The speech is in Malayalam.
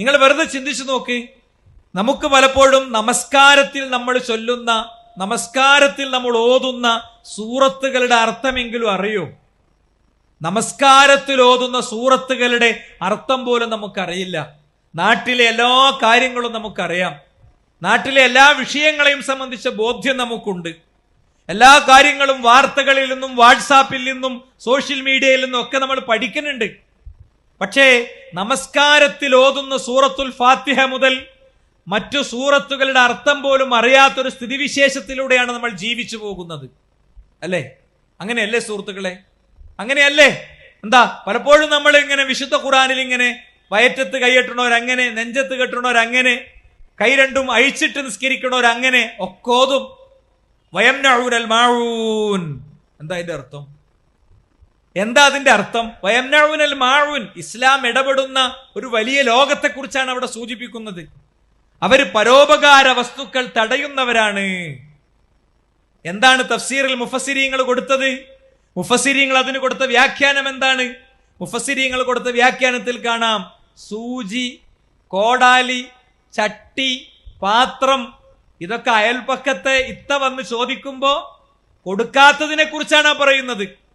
നിങ്ങൾ വെറുതെ ചിന്തിച്ചു നോക്ക്. നമുക്ക് പലപ്പോഴും നമസ്കാരത്തിൽ നമ്മൾ ചൊല്ലുന്ന നമസ്കാരത്തിൽ നമ്മൾ ഓതുന്ന സൂറത്തുകളുടെ അർത്ഥമെങ്കിലും അറിയോ. നമസ്കാരത്തിൽ ഓതുന്ന സൂറത്തുകളുടെ അർത്ഥം പോലും നമുക്കറിയില്ല. നാട്ടിലെ എല്ലാ കാര്യങ്ങളും നമുക്കറിയാം. നാട്ടിലെ എല്ലാ വിഷയങ്ങളെയും സംബന്ധിച്ച ബോധ്യം നമുക്കുണ്ട്. എല്ലാ കാര്യങ്ങളും വാർത്തകളിൽ നിന്നും വാട്സാപ്പിൽ നിന്നും സോഷ്യൽ മീഡിയയിൽ നിന്നും ഒക്കെ നമ്മൾ പഠിക്കുന്നുണ്ട്. പക്ഷേ നമസ്കാരത്തിൽ ഓതുന്ന സൂറത്തുൽ ഫാത്തിഹ മുതൽ മറ്റു സൂറത്തുകളുടെ അർത്ഥം പോലും അറിയാത്തൊരു സ്ഥിതിവിശേഷത്തിലൂടെയാണ് നമ്മൾ ജീവിച്ചു പോകുന്നത്. അല്ലേ? അങ്ങനെയല്ലേ സുഹൃത്തുക്കളെ? അങ്ങനെയല്ലേ? എന്താ പലപ്പോഴും നമ്മൾ ഇങ്ങനെ വിശുദ്ധ ഖുറാനിൽ ഇങ്ങനെ വയറ്റത്ത് കൈയെട്ടണവരങ്ങനെ നെഞ്ചത്ത് കെട്ടണവരങ്ങനെ കൈ രണ്ടും അഴിച്ചിട്ട് നിസ്കരിക്കണവരങ്ങനെ ഒക്കോതും വയം മാഊൻ എന്താ അതിന്റെ അർത്ഥം? എന്താ അതിന്റെ അർത്ഥം? വയംനഴുൻ അൽ മാഴുൻ ഇസ്ലാം ഇടപെടുന്ന ഒരു വലിയ ലോകത്തെക്കുറിച്ചാണ് അവിടെ സൂചിപ്പിക്കുന്നത്. അവർ പരോപകാര വസ്തുക്കൾ തടയുന്നവരാണ്. എന്താണ് തഫ്സീറിൽ മുഫസിരിയങ്ങൾ കൊടുത്തത്? മുഫസിരിയങ്ങൾ അതിന് കൊടുത്ത വ്യാഖ്യാനം എന്താണ്? മുഫസിരിയങ്ങൾ കൊടുത്ത വ്യാഖ്യാനത്തിൽ കാണാം. സൂചി കോടാലി ചട്ടി പാത്രം ഇതൊക്കെ അയൽപക്കത്തെ ഇത്ത വന്ന് ചോദിക്കുമ്പോ കൊടുക്കാത്തതിനെ കുറിച്ചാണ് പറയുന്നത്.